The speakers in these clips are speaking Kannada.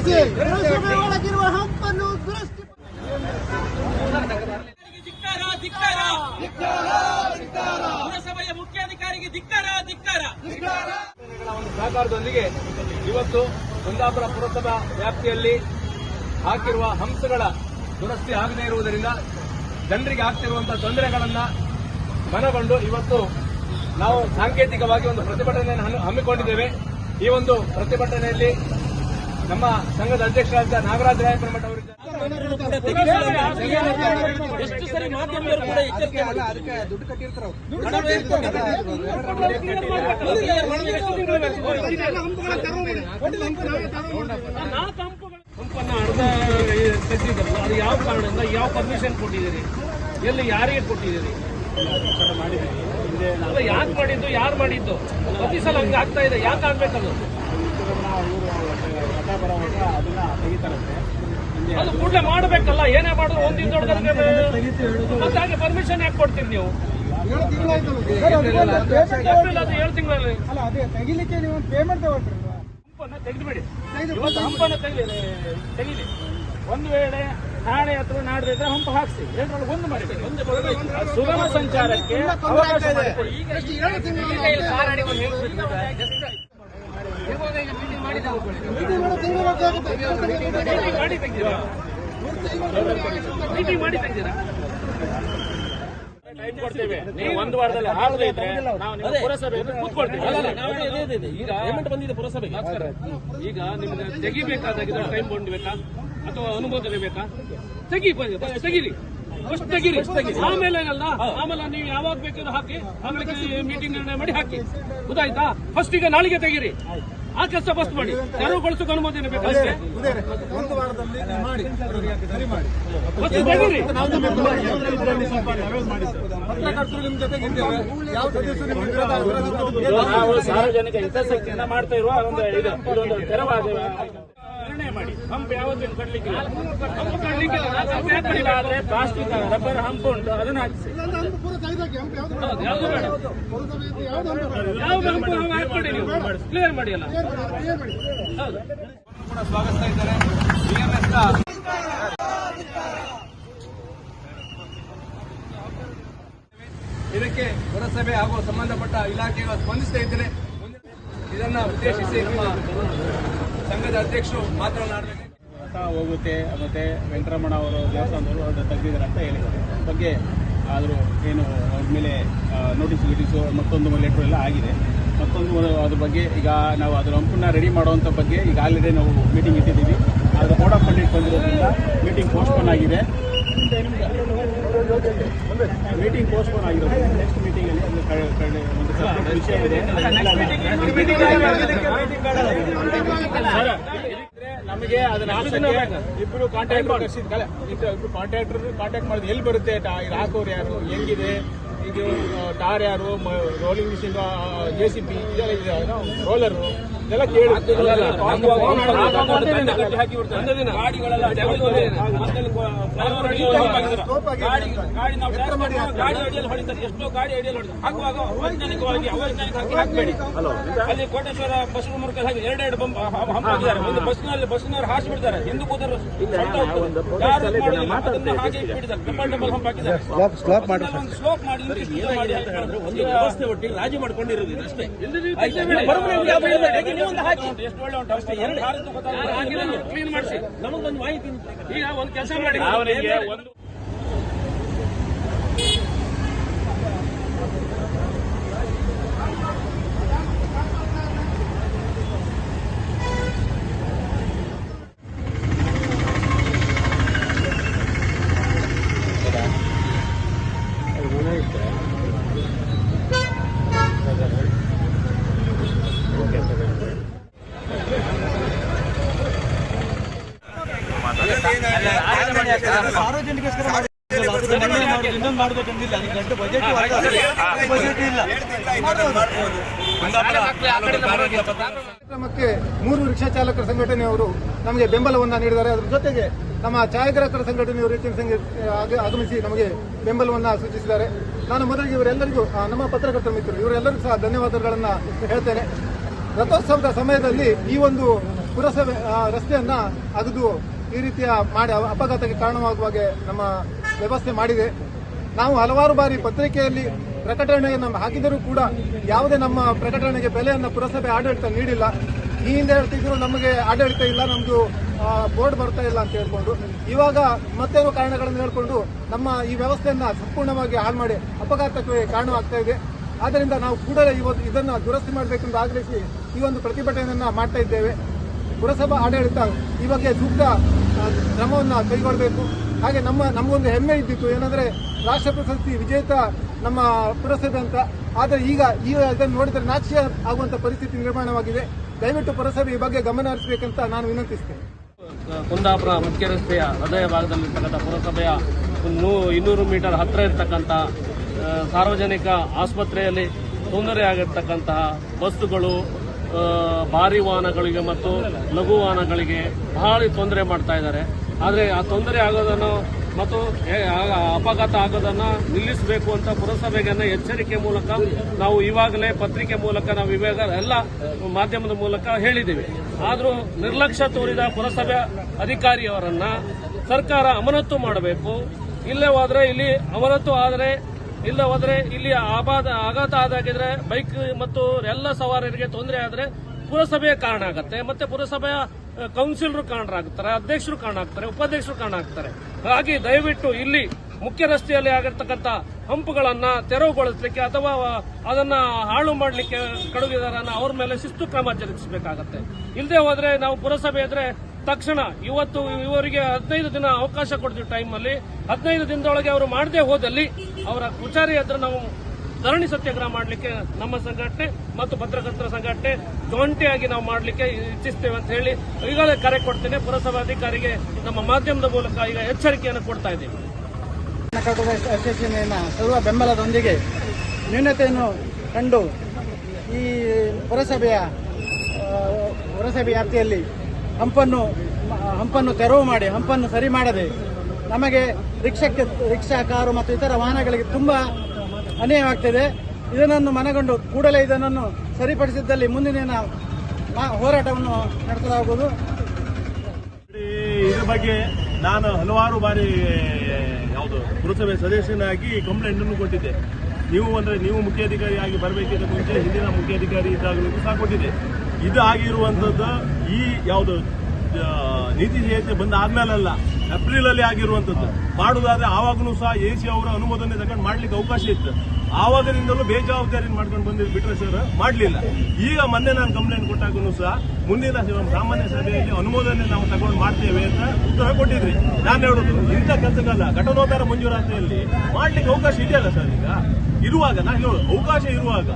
ದುರಸ್ತಿಪಡಿಸಿ ಪುರಸಭೆ ಒಳಗಿರುವ ಹಂಪನ್ನು ದುರಸ್ತಿ ಧಿಕ್ಕಾರ ಧಿಕ್ಕಾರ ಪುರಸಭೆಯ ಮುಖ್ಯಾಧಿಕಾರಿಗೆ ಧಿಕ್ಕಾರ ಧಿಕ್ಕಾರ. ಒಂದು ಸಹಕಾರದೊಂದಿಗೆ ಇವತ್ತು ಕುಂದಾಪುರ ಪುರಸಭಾ ವ್ಯಾಪ್ತಿಯಲ್ಲಿ ಹಾಕಿರುವ ಹಂಸಗಳ ದುರಸ್ತಿ ಆಗದೇ ಇರುವುದರಿಂದ ಜನರಿಗೆ ಆಗ್ತಿರುವಂತಹ ತೊಂದರೆಗಳನ್ನು ಮನಗೊಂಡು ಇವತ್ತು ನಾವು ಸಾಂಕೇತಿಕವಾಗಿ ಒಂದು ಪ್ರತಿಭಟನೆಯನ್ನು ಹಮ್ಮಿ- ಹಮ್ಮಿಕೊಂಡಿದ್ದೇವೆ. ಈ ಒಂದು ಪ್ರತಿಭಟನೆಯಲ್ಲಿ ನಮ್ಮ ಸಂಘದ ಅಧ್ಯಕ್ಷರಾದ ನಾಗರಾಜ ರಾಯಪುರಮಠ ಅವರಿದ್ದಾರೆ ಎಷ್ಟು ಸರಿ ಮಾಧ್ಯಮದವರು ಕೂಡ ಎಚ್ಚರಿಕೆ ಪಂಪನ್ನ ಅರ್ಧ ತೆಗೆದಿದ್ರಲ್ಲ ಅದು ಯಾವ ಕಾರಣದಿಂದ ಯಾವ ಪರ್ಮಿಷನ್ ಕೊಟ್ಟಿದ್ದೀರಿ ಎಲ್ಲಿ ಯಾರಿಗೆ ಕೊಟ್ಟಿದ್ದೀರಿ ಅಲ್ಲ ಯಾಕೆ ಮಾಡಿದ್ದು? ಯಾರು ಮಾಡಿದ್ದು? ಪ್ರತಿ ಸಲ ಹಂಗೆ ಆಗ್ತಾ ಇದೆ. ಯಾಕೆ ಆಗ್ಬೇಕದು ಅದು ಕೂಡಲೇ ಮಾಡಬೇಕಲ್ಲ ಏನೇ ಮಾಡಿದ್ರು ಒಂದು ದಿನ ಮತ್ತೆ ಹಾಗೆ ಪರ್ಮಿಷನ್ ಯಾಕೆ ಕೊಡ್ತೀರಿ ನೀವು? ಅದು ಏಳು ತಿಂಗಳಲ್ಲಿ? ಅಲ್ಲ ಅದೇ ತೆಗಿಲಿಕ್ಕೆ ನೀವು ಪೇಮೆಂಟ್ ಹಂಪನ್ನ ತೆಗೆದುಬಿಡಿ. ಇವತ್ತು ಹಂಪನ್ನ ತೆಗೀಲಿ ತೆಗೀಲಿ. ಒಂದು ವೇಳೆ ನಾಳೆ ಅಥವಾ ನಾಡ್ದಿದ್ರೆ ಹಂಪ ಹಾಕ್ಸಿ. ಎರಡರಲ್ಲಿ ಒಂದು ಮಾಡಿ. ಸುಗಮ ಸಂಚಾರಕ್ಕೆ ಅವಕಾಶ ಮಾಡಿಕೊಡಿ. ಈಗ ಎರಡು ತಿಂಗಳು ಈಗ ಇಲ್ಲಿ ಕಾರ್ ಅಡಿ ಒಂದು ಹೇಳ್ಬಿಡಿ. ಇವಾಗ ಈಗ ಟೈಮ್ ಕೊಡ್ತೇವೆ ನೀವು ಒಂದು ವಾರದಲ್ಲಿ ಆಗದೇ ಇದ್ರೆ ನಾವು ನಿಮ್ಮ ಪುರಸಭೆಯನ್ನು ಕೂತ್ಕೊಳ್ತೀವಿ ಈಗ ಪೇಮೆಂಟ್ ಬಂದಿದೆ ಪುರಸಭೆಗೆ ಈಗ ನಿಮ್ಗೆ ತೆಗಿಬೇಕಾದಾಗ ಟೈಮ್ ಬೇಕಾ ಅಥವಾ ಅನುಮೋದನೆ ಬೇಕಾ ತೆಗಿ. ತೆಗೀರಿ ಫಸ್ಟ್ ತೆಗೀರಿ. ಆಮೇಲೆ ಅಲ್ಲ ಆಮೇಲೆ ನೀವು ಯಾವಾಗ ಬೇಕಾದ್ರೂ ಹಾಕಿ ಆಮೇಲೆ ಮೀಟಿಂಗ್ ನಿರ್ಣಯ ಮಾಡಿ ಹಾಕಿ. ಗೊತ್ತಾಯ್ತಾ? ಫಸ್ಟ್ ಈಗ ನಾಳೆಗೆ ತೆಗೀರಿ. ಆ ಕೆಲಸ ಬಸ್ ಮಾಡಿ. ತೆರವುಗೊಳಿಸೋಕೆ ಅನುಮೋದನೆ ಬೇಕು ಅಷ್ಟೇ. ಒಂದು ವಾರದಲ್ಲಿ ಮಾಡಿ. ಸರಿ ಮಾಡಿ. ಫಸ್ಟ್ ತೆಗೀರಿ ಪತ್ರಕರ್ತರು ನಿಮ್ ಜೊತೆಗೆ ಇದ್ದೇವೆ. ಯಾವ ಸದಸ್ಯರು ನಿಮ್ಮ ವಿರೋಧ ಇದು ನಾವು ಸಾರ್ವಜನಿಕ ಹಿತಾಸಕ್ತಿಯಿಂದ ಮಾಡ್ತಾ ಇರುವ ಒಂದು ಇದು ಇದೊಂದು ತೆರವಾದ ನಿರ್ಣಯ ಮಾಡಿ. ಹಂಪ್ ಯಾವತ್ತೂ ಕಡ್ಲಿಕ್ಕಿಲ್ಲ ಹಂಪ್ ಕಡ್ಲಿಕ್ಕಿಲ್ಲ ಆದ್ರೆ ಪ್ಲಾಸ್ಟಿಕ್ ರಬ್ಬರ್ ಹಂಪ್ ಉಂಟು. ಅದನ್ನ ಹಾಕಿಸಿ. ಇದಕ್ಕೆ ಪುರಸಭೆ ಹಾಗೂ ಸಂಬಂಧಪಟ್ಟ ಇಲಾಖೆಗಳು ಸ್ಪಂದಿಸ್ತಾ ಇದ್ದಾರೆ ಇದನ್ನ ಉದ್ದೇಶಿಸಿ ನಮ್ಮ ಸಂಘದ ಅಧ್ಯಕ್ಷರು ಮಾತನಾಡಬೇಕು. ಹೋಗುತ್ತೆ ಮತ್ತೆ ವೆಂಕಟರಮಣ ಅವರು ದೇವಸ್ಥಾನದವರು ತೆಗೆದಿದ್ದಾರೆ ಅಂತ ಹೇಳಿದ್ದಾರೆ. ಬಗ್ಗೆ ಆದರೂ ಏನು ಅವ್ರ ಮೇಲೆ ನೋಟಿಸ್ ಗಿಟಿಸು ಮತ್ತೊಂದು ಲೆಟ್ರು ಎಲ್ಲ ಆಗಿದೆ. ಮತ್ತೊಂದು ಅದ್ರ ಬಗ್ಗೆ ಈಗ ನಾವು ಅದರ ಹಂಪನ್ನ ರೆಡಿ ಮಾಡುವಂಥ ಬಗ್ಗೆ ಈಗ ಆಲ್ರೆಡಿ ನಾವು ಮೀಟಿಂಗ್ ಇಟ್ಟಿದ್ದೀವಿ. ಆದರೆ ಬೋರ್ಡ್ ಆಫ್ ಪಂಡಿಟ್ ಬಂದಿರೋದ್ರಿಂದ ಮೀಟಿಂಗ್ ಪೋಸ್ಟ್ಪೋನ್ ಆಗಿದೆ. ಮೀಟಿಂಗ್ ಪೋಸ್ಟ್ಪೋನ್ ಆಗಿರೋದು ನೆಕ್ಸ್ಟ್ ಮೀಟಿಂಗಲ್ಲಿ ಒಂದು ಕಡೆ ಒಂದು ವಿಷಯ ಇದೆ ನಮಗೆ ಅದನ್ನ ಇಬ್ರು ಕಾಂಟ್ರಾಕ್ಟರ್ ಕರ್ಸಿದ್ಕಲ್ಲ ಇಬ್ರು ಕಾಂಟ್ಯಾಕ್ಟರ್ ಕಾಂಟ್ಯಾಕ್ಟ್ ಮಾಡಿದ್ರೆ ಎಲ್ಲಿ ಬರುತ್ತೆ? ಟಾ- ಇದು ಹಾಕೋರು ಯಾರು? ಹೆಂಗಿದೆ? ಇದು ಟಾರ್ ಯಾರು? Rolling machine J C P ಇದೆಲ್ಲ ಇದೆ ರೋಲರು ಇದೆಲ್ಲ ಕೇಳಿ. ಗಾಡಿಗಳೆಲ್ಲ ಗಾಡಿ ಅಡಿಯಲ್ಲಿ ಹೊಡಿತಾರೆ ಎಷ್ಟೋ ಗಾಡಿ ಅಡಿಯಲ್ಲಿ ಹಾಕುವಾಗ ಅವೈಜ್ಞಾನಿಕವಾಗಿ ಅವೈಜ್ಞಾನಿಕ ಹಾಕಿ ಹಾಕಬೇಡಿ ಅಲ್ಲಿ ಕೋಟೇಶ್ವರ ಬಸ್ ಮುರುಕ ಹಾಗೆ ಎರಡೆರಡು ಬಂಪ್ ಹಂಪ್ ಒಂದು ಬಸ್ನಲ್ಲಿ ಬಸ್ನವ್ರು ಹಾಸಿ ಬಿಡ್ತಾರೆ ಹಿಂದೂ ಕೂತರು ಯಾರು. ಅದನ್ನ ಹಾಗೆ ಇಟ್ಬಿಟ್ಟಿದ್ದಾರೆ ಡಬಲ್ ಡಬಲ್ ಹಂಪ್ ಹಾಕಿದ್ದಾರೆ ಸ್ಲೋಪ್ ಮಾಡಿ ಸ್ಲೋಪ್ ಮಾಡಿ. ಒಂದು ವ್ಯವಸ್ಥೆ ರಾಜಿ ಮಾಡ್ಕೊಂಡಿರೋದು ಇದು ಅಷ್ಟೇ ಎಷ್ಟು ಒಳ್ಳೆ ಎರಡು ಕ್ಲೀನ್ ಮಾಡಿಸಿ ನಮಗೊಂದು ಮಾಹಿತಿ ಈಗ ಒಂದು ಕೆಲಸ ಮಾಡಿ ಒಂದು ಕಾರ್ಯಕ್ರಮಕ್ಕೆ ಮೂರು ರಿಕ್ಷಾ ಚಾಲಕರ ಸಂಘಟನೆಯವರು ನಮಗೆ ಬೆಂಬಲವನ್ನ ನೀಡಿದ್ದಾರೆ. ಅದರ ಜೊತೆಗೆ ನಮ್ಮ ಛಾಯಾಗ್ರಾಹಕರ ಸಂಘಟನೆಯವರು ಹೆಚ್ಚಿನ ಸಂಖ್ಯೆ ಆಗ- ಆಗಮಿಸಿ ನಮಗೆ ಬೆಂಬಲವನ್ನ ಸೂಚಿಸಿದ್ದಾರೆ. ನಾನು ಮೊದಲಿಗೆ ಇವರೆಲ್ಲರಿಗೂ ನಮ್ಮ ಪತ್ರಕರ್ತರ ಮಿತ್ರರು ಇವರೆಲ್ಲರಿಗೂ ಸಹ ಧನ್ಯವಾದಗಳನ್ನು ಹೇಳ್ತೇನೆ. ರಥೋತ್ಸವದ ಸಮಯದಲ್ಲಿ ಈ ಒಂದು ಪುರಸಭೆ ರಸ್ತೆಯನ್ನು ರಸ್ತೆಯನ್ನ ಅಗದು ಈ ರೀತಿಯ ಮಾಡಿ ಅಪಘಾತಕ್ಕೆ ಕಾರಣವಾಗುವ ಹಾಗೆ ನಮ್ಮ ವ್ಯವಸ್ಥೆ ಮಾಡಿದೆ. ನಾವು ಹಲವಾರು ಬಾರಿ ಪತ್ರಿಕೆಯಲ್ಲಿ ಪ್ರಕಟಣೆಯನ್ನು ಹಾಕಿದರೂ ಕೂಡ ಯಾವುದೇ ನಮ್ಮ ಪ್ರಕಟಣೆಗೆ ಬೆಲೆಯನ್ನು ಪುರಸಭೆ ಆಡಳಿತ ನೀಡಿಲ್ಲ. ಈ ಹಿಂದೆ ಹೇಳ್ತಿದ್ರು ನಮಗೆ ಆಡಳಿತ ಇಲ್ಲ, ನಮ್ದು ಬೋರ್ಡ್ ಬರ್ತಾ ಇಲ್ಲ ಅಂತ ಹೇಳ್ಕೊಂಡು. ಇವಾಗ ಮತ್ತೇನೋ ಕಾರಣಗಳನ್ನು ಹೇಳ್ಕೊಂಡು ನಮ್ಮ ಈ ವ್ಯವಸ್ಥೆಯನ್ನು ಸಂಪೂರ್ಣವಾಗಿ ಹಾಳು ಮಾಡಿ ಅಪಘಾತಕ್ಕೆ ಕಾರಣವಾಗ್ತಾ ಇದೆ. ಆದ್ದರಿಂದ ನಾವು ಕೂಡಲೇ ಇವತ್ತು ಇದನ್ನು ದುರಸ್ತಿ ಮಾಡಬೇಕೆಂದು ಆಗ್ರಹಿಸಿ ಈ ಒಂದು ಪ್ರತಿಭಟನೆಯನ್ನ ಮಾಡ್ತಾ ಇದ್ದೇವೆ. ಪುರಸಭಾ ಆಡಳಿತ ಈ ಬಗ್ಗೆ ಸೂಕ್ತ ಕ್ರಮವನ್ನು ಕೈಗೊಳ್ಳಬೇಕು. ಹಾಗೆ ನಮ್ಮ, ನಮಗೊಂದು ಹೆಮ್ಮೆ ಇದ್ದಿತ್ತು. ಏನಂದ್ರೆ, ರಾಷ್ಟ್ರ ಪ್ರಶಸ್ತಿ ವಿಜೇತ ನಮ್ಮ ಪುರಸಭೆ ಅಂತ. ಆದರೆ ಈಗ ಈ ಅದನ್ನು ನೋಡಿದರೆ ನಾಚಿಕೆ ಆಗುವಂಥ ಪರಿಸ್ಥಿತಿ ನಿರ್ಮಾಣವಾಗಿದೆ. ದಯವಿಟ್ಟು ಪುರಸಭೆ ಈ ಬಗ್ಗೆ ಗಮನ ಹರಿಸಬೇಕಂತ ನಾನು ವಿನಂತಿಸ್ತೇನೆ. ಕುಂದಾಪುರ ಮುಖ್ಯ ರಸ್ತೆಯ ಹೃದಯ ಭಾಗದಲ್ಲಿರ್ತಕ್ಕಂಥ ಪುರಸಭೆಯ ನೂ, ಇನ್ನೂರು ಮೀಟರ್ ಹತ್ತಿರ ಇರ್ತಕ್ಕಂಥ ಸಾರ್ವಜನಿಕ ಆಸ್ಪತ್ರೆಯಲ್ಲಿ ತೊಂದರೆ ಆಗಿರ್ತಕ್ಕಂತಹ ಬಸ್ಸುಗಳು ಭಾರಿ ವಾಹನಗಳಿಗೆ ಮತ್ತು ಲಘು ವಾಹನಗಳಿಗೆ ಬಹಳ ತೊಂದರೆ ಮಾಡ್ತಾ ಇದ್ದಾರೆ. ಆದರೆ ಆ ತೊಂದರೆ ಆಗೋದನ್ನು ಮತ್ತು ಅಪಘಾತ ಆಗೋದನ್ನು ನಿಲ್ಲಿಸಬೇಕು ಅಂತ ಪುರಸಭೆಗೆ ಎಚ್ಚರಿಕೆ ಮೂಲಕ ನಾವು ಇವಾಗಲೇ ಪತ್ರಿಕೆ ಮೂಲಕ ನಾವು ಇವಾಗ ಎಲ್ಲ ಮಾಧ್ಯಮದ ಮೂಲಕ ಹೇಳಿದ್ದೀವಿ. ಆದರೂ ನಿರ್ಲಕ್ಷ್ಯ ತೋರಿದ ಪುರಸಭೆ ಅಧಿಕಾರಿಯವರನ್ನ ಸರ್ಕಾರ ಅಮಾನತು ಮಾಡಬೇಕು. ಇಲ್ಲೇ ಹೋದ್ರೆ ಇಲ್ಲಿ ಅಮಾನತು ಆದರೆ ಇಲ್ಲ ಹೋದ್ರೆ ಇಲ್ಲಿ ಆಘಾತ ಆಘಾತ ಆದಾಗಿದ್ರೆ ಬೈಕ್ ಮತ್ತು ಎಲ್ಲ ಸವಾರರಿಗೆ ತೊಂದರೆ ಆದ್ರೆ ಪುರಸಭೆಯ ಕಾರಣ ಆಗುತ್ತೆ. ಮತ್ತೆ ಪುರಸಭೆಯ ಕೌನ್ಸಿಲರು ಕಾರಣರಾಗ್ತಾರೆ ಅಧ್ಯಕ್ಷರು ಕಾರಣ ಆಗ್ತಾರೆ, ಉಪಾಧ್ಯಕ್ಷರು ಕಾರಣ ಆಗ್ತಾರೆ. ಹಾಗಾಗಿ ದಯವಿಟ್ಟು ಇಲ್ಲಿ ಮುಖ್ಯ ರಸ್ತೆಯಲ್ಲಿ ಆಗಿರ್ತಕ್ಕಂಥ ಹಂಪುಗಳನ್ನ ತೆರವುಗೊಳಿಸಲಿಕ್ಕೆ ಅಥವಾ ಅದನ್ನ ಹಾಳು ಮಾಡಲಿಕ್ಕೆ ಕಡುಗಿದಾರನ್ನ ಅವ್ರ ಮೇಲೆ ಶಿಸ್ತು ಕ್ರಮ ಜರುಗಿಸಬೇಕಾಗತ್ತೆ. ಇಲ್ಲದೆ ಹೋದ್ರೆ ನಾವು ಪುರಸಭೆ ಇದ್ರೆ ತಕ್ಷಣ ಇವತ್ತು ಇವರಿಗೆ ಹದಿನೈದು ದಿನ ಅವಕಾಶ ಕೊಡ್ತೀವಿ ಟೈಮ್ ಅಲ್ಲಿ. ಹದಿನೈದು ದಿನದೊಳಗೆ ಅವರು ಮಾಡದೆ ಹೋದಲ್ಲಿ ಅವರ ಕುಚಾರಿ ಹತ್ರ ನಾವು ಧರಣಿ ಸತ್ಯಾಗ್ರಹ ಮಾಡಲಿಕ್ಕೆ ನಮ್ಮ ಸಂಘಟನೆ ಮತ್ತು ಪತ್ರಕರ್ತರ ಸಂಘಟನೆ ಜೊಂಟಿಯಾಗಿ ನಾವು ಮಾಡಲಿಕ್ಕೆ ಇಚ್ಛಿಸ್ತೇವೆ ಅಂತ ಹೇಳಿ ಈಗಾಗಲೇ ಕರೆ ಕೊಡ್ತೇನೆ. ಪುರಸಭಾಧಿಕಾರಿಗೆ ನಮ್ಮ ಮಾಧ್ಯಮದ ಮೂಲಕ ಈಗ ಎಚ್ಚರಿಕೆಯನ್ನು ಕೊಡ್ತಾ ಇದ್ದೀವಿ. ಸರ್ವ ಬೆಂಬಲದೊಂದಿಗೆ ನ್ಯೂನತೆಯನ್ನು ಕಂಡು ಈ ಪುರಸಭೆಯ ಪುರಸಭೆ ವ್ಯಾಪ್ತಿಯಲ್ಲಿ ಹಂಪನ್ನು ಹಂಪನ್ನು ತೆರವು ಮಾಡಿ, ಹಂಪನ್ನು ಸರಿ ಮಾಡದೆ ನಮಗೆ ರಿಕ್ಷಾಕ್ಕೆ, ರಿಕ್ಷಾ ಕಾರು ಮತ್ತು ಇತರ ವಾಹನಗಳಿಗೆ ತುಂಬ ಅನ್ಯಾಯವಾಗ್ತಿದೆ. ಇದನ್ನು ಮನಗೊಂಡು ಕೂಡಲೇ ಇದನ್ನು ಸರಿಪಡಿಸಿದ್ದಲ್ಲಿ ಮುಂದಿನ ಹೋರಾಟವನ್ನು ನಡೆಸಲಾಗುವುದು. ಇದ್ರ ಬಗ್ಗೆ ನಾನು ಹಲವಾರು ಬಾರಿ, ಯಾವುದು, ಪುರಸಭೆ ಸದಸ್ಯನಾಗಿ ಕಂಪ್ಲೇಂಟ್ ಅನ್ನು ಕೊಟ್ಟಿದ್ದೆ. ನೀವು ಅಂದ್ರೆ ನೀವು ಮುಖ್ಯಾಧಿಕಾರಿಯಾಗಿ ಬರಬೇಕಿದ್ದ ಮುಂಚೆ ಹಿಂದಿನ ಮುಖ್ಯಾಧಿಕಾರಿ ಇದ್ದಾಗಲೂ ಸಹ ಕೊಟ್ಟಿದೆ ಇದು ಆಗಿರುವಂತದ್ದು ಈ ಯಾವುದು ನೀತಿ ಸಂಹಿತೆ ಬಂದ ಆದ್ಮೇಲಲ್ಲ ಏಪ್ರಿಲಲ್ಲಿ ಆಗಿರುವಂತದ್ದು ಮಾಡುದಾದ್ರೆ ಆವಾಗಲೂ ಸಹ ಎ ಸಿ ಅವರ ಅನುಮೋದನೆ ತಗೊಂಡು ಮಾಡ್ಲಿಕ್ಕೆ ಅವಕಾಶ ಇತ್ತು. ಆವಾಗಿನಿಂದಲೂ ಬೇಜವಾಬ್ದಾರಿ ಮಾಡ್ಕೊಂಡು ಬಂದಿದ್ದು ಬಿಟ್ರೆ ಸರ್ ಮಾಡಲಿಲ್ಲ. ಈಗ ಮೊನ್ನೆ ನಾನು ಕಂಪ್ಲೇಂಟ್ ಕೊಟ್ಟಾಗೂ ಸಹ ಮುಂದಿನ ಸಾಮಾನ್ಯ ಸಭೆಯಲ್ಲಿ ಅನುಮೋದನೆ ನಾವು ತಗೊಂಡು ಮಾಡ್ತೇವೆ ಅಂತ ಉತ್ತರ ಕೊಟ್ಟಿದ್ರಿ. ನಾನು ಹೇಳೋದು, ಇಂಥ ಕೆಲಸಗಳ ಘಟನೋತ್ತರ ಮಂಜೂರಾತಿಯಲ್ಲಿ ಮಾಡ್ಲಿಕ್ಕೆ ಅವಕಾಶ ಇದೆಯಲ್ಲ ಸರ್ ಈಗ? ಇರುವಾಗ, ನಾನು ಹೇಳೋದು, ಅವಕಾಶ ಇರುವಾಗ,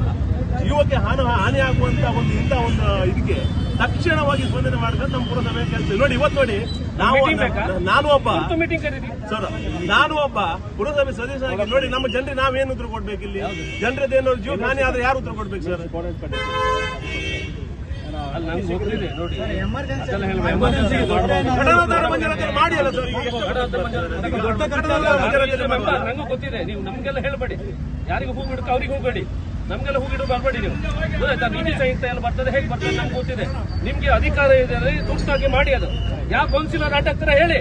ಜೀವಕ್ಕೆ ಹಾನಿ ಹಾನಿ ಆಗುವಂತ ಒಂದು ಇಂಥ ಒಂದು ಇದಕ್ಕೆ ತಕ್ಷಣವಾಗಿ ಸ್ಪಂದನೆ ಮಾಡಿದ್ರೆ ನಮ್ಮ ಪುರಸಭೆ ಕೆಲಸ ನೋಡಿ ಇವತ್ತು ನೋಡಿ ನಾವು? ನಾನು ಒಬ್ಬ ಮೀಟಿಂಗ್ ಸರ್ ನಾನು ಒಬ್ಬ ಪುರಸಭೆ ಸದಸ್ಯನಾಗಿ ನೋಡಿ ನಮ್ಮ ಜನರಿಗೆ ನಾವೇನು ಉತ್ತರ ಕೊಡ್ಬೇಕು ಇಲ್ಲಿ ಜನರದ್ದು ಏನೋ ಜೀವ ಹಾನಿ ಆದ್ರೆ ಯಾರು ಉತ್ತರ ಕೊಡ್ಬೇಕು ಸರ್ ಅಲ್ಲಿ ನಂಗೆ ಗೊತ್ತಿದೆ ನೋಡಿ ಘಟನಾಧಾರ ಮಂಜೂರಾತಿ ಮಾಡಿ ಅಲ್ಲ ಸರ್ ದೊಡ್ಡ. ನಂಗೂ ಗೊತ್ತಿದೆ ನೀವು ನಮ್ಗೆಲ್ಲ ಹೇಳ್ಬೇಡಿ. ಯಾರಿಗೂ ಹೂ ಬಿಡುತ್ತೆ ಅವ್ರಿಗೆ ಹೋಗಬೇಡಿ ನಮ್ಗೆಲ್ಲ ಹೂಗಿಡು ಬರಬೇಡಿ ನೀವು. ಗೊತ್ತಾಯ್ತಾ? ನೀತಿ ಸಂಹಿತೆ ಎಲ್ಲ ಬರ್ತದೆ ಹೇಗೆ ಬರ್ತದೆ ನಮ್ಗೆ ಗೊತ್ತಿದೆ. ನಿಮ್ಗೆ ಅಧಿಕಾರ ಇದೆ ತುರ್ತಾಗಿ ಮಾಡಿ ಅದು. ಯಾವ ಕೌನ್ಸಿಲರ್ ಅಡ್ಡಾಗ್ತಾರೆ ಹೇಳಿ.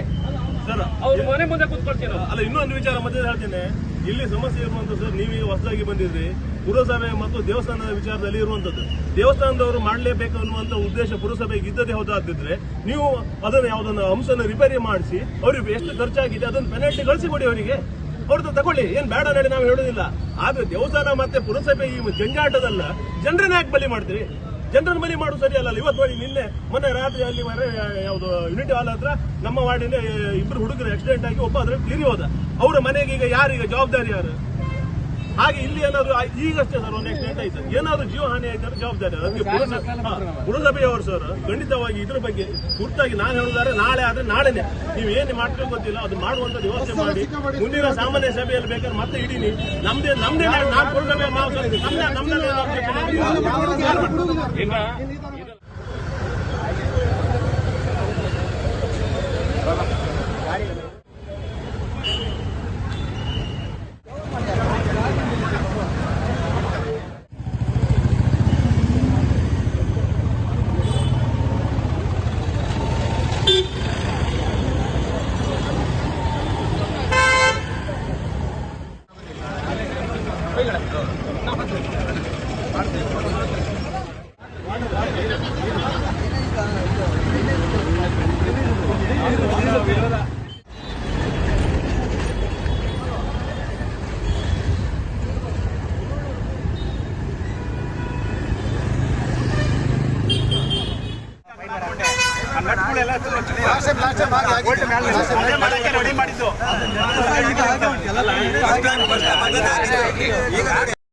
ಸರ್ ಅವ್ರು ಮನೆ ಮುಂದೆ ಕೂತ್ಕೊಳ್ತೀರ? ಅಲ್ಲ ಇನ್ನೊಂದು ವಿಚಾರ ಮಧ್ಯೆ ಹೇಳ್ತೇನೆ. ಇಲ್ಲಿ ಸಮಸ್ಯೆ ಇರುವಂತ ಸರ್ ನೀವೀಗ ಹೊಸದಾಗಿ ಬಂದಿದ್ರಿ. ಪುರಸಭೆ ಮತ್ತು ದೇವಸ್ಥಾನದ ವಿಚಾರದಲ್ಲಿ ಇರುವಂತದ್ದು ದೇವಸ್ಥಾನದವರು ಮಾಡಲೇಬೇಕು ಅನ್ನುವಂತ ಉದ್ದೇಶ ಪುರಸಭೆಗೆ ಇದ್ದದೇ ಹೌದಾದಿದ್ರೆ ನೀವು ಅದನ್ನ ಯಾವ್ದನ್ನ ಅಂಶನ ರಿಪೇರಿ ಮಾಡಿಸಿ, ಅವ್ರಿಗೆ ಎಷ್ಟು ಖರ್ಚಾಗಿದೆ, ಅದನ್ನ ಪೆನಾಲ್ಟಿ ಕಳಿಸಿಕೊಡಿ ಅವರಿಗೆ. ಅವ್ರದ್ದು ತಗೊಳ್ಳಿ, ಏನ್ ಬೇಡ ನಡಿ ನಾವು ಹೇಳೋದಿಲ್ಲ. ಆದ್ರೆ ದೇವಸ್ಥಾನ ಮತ್ತೆ ಪುರಸಭೆ ಈ ಜಂಜಾಟದಲ್ಲ, ಜನರನ್ನ ಯಾಕೆ ಬಲಿ ಮಾಡ್ತೀರಿ? ಜನರನ್ನ ಮನೆ ಮಾಡು ಸರಿ ಅಲ್ಲ ಇವತ್ತು ನೋಡಿ ನಿನ್ನೆ, ಮೊನ್ನೆ ರಾತ್ರಿ ಅಲ್ಲಿ ಯಾವುದು ಯೂನಿಟಿ ಹಾಲ್ ಹತ್ರ ನಮ್ಮ ವಾರ್ಡಿನ ಇಬ್ಬರು ಹುಡುಗರು ಆಕ್ಸಿಡೆಂಟ್ ಆಗಿ ಒಬ್ಬ ಅದ್ರ ತೀರಿ ಹೋದ. ಅವರ ಮನೆಗೆ ಈಗ ಯಾರೀಗ ಜವಾಬ್ದಾರಿ ಯಾರು? ಹಾಗೆ ಇಲ್ಲಿ ಏನಾದ್ರು ಈಗಷ್ಟೇ ಸರ್ ಒಂದು ಆಕ್ಸಿಡೆಂಟ್ ಆಯ್ತು. ಏನಾದ್ರು ಜೀವ ಹಾನಿ ಆಯ್ತಾರೆ ಜವಾಬ್ದಾರಿ? ಅದಕ್ಕೆ ಪುರಸಭೆ ಪುರಸಭೆಯವರು ಸರ್ ಖಂಡಿತವಾಗಿ ಇದ್ರ ಬಗ್ಗೆ ಪೂರ್ತಾಗಿ ನಾನು ಹೇಳುದಾದ್ರೆ ನಾಳೆ ಆದ್ರೆ ನಾಳೆನೆ. ನೀವು ಏನು ಮಾಡ್ಬೇಕು ಗೊತ್ತಿಲ್ಲ. ಅದು ಮಾಡುವಂತ ವ್ಯವಸ್ಥೆ ಮಾಡಿ. ಮುಂದಿನ ಸಾಮಾನ್ಯ ಸಭೆಯಲ್ಲಿ ಬೇಕಾದ್ರೆ ಮತ್ತೆ ಇಡೀನಿ. ನಮ್ದೇ ನಮ್ದೇ ನಾನು ಪುರಸಭೆ ನಾವು ನಮ್ದೇ ನಮ್ದೇ ಈಗ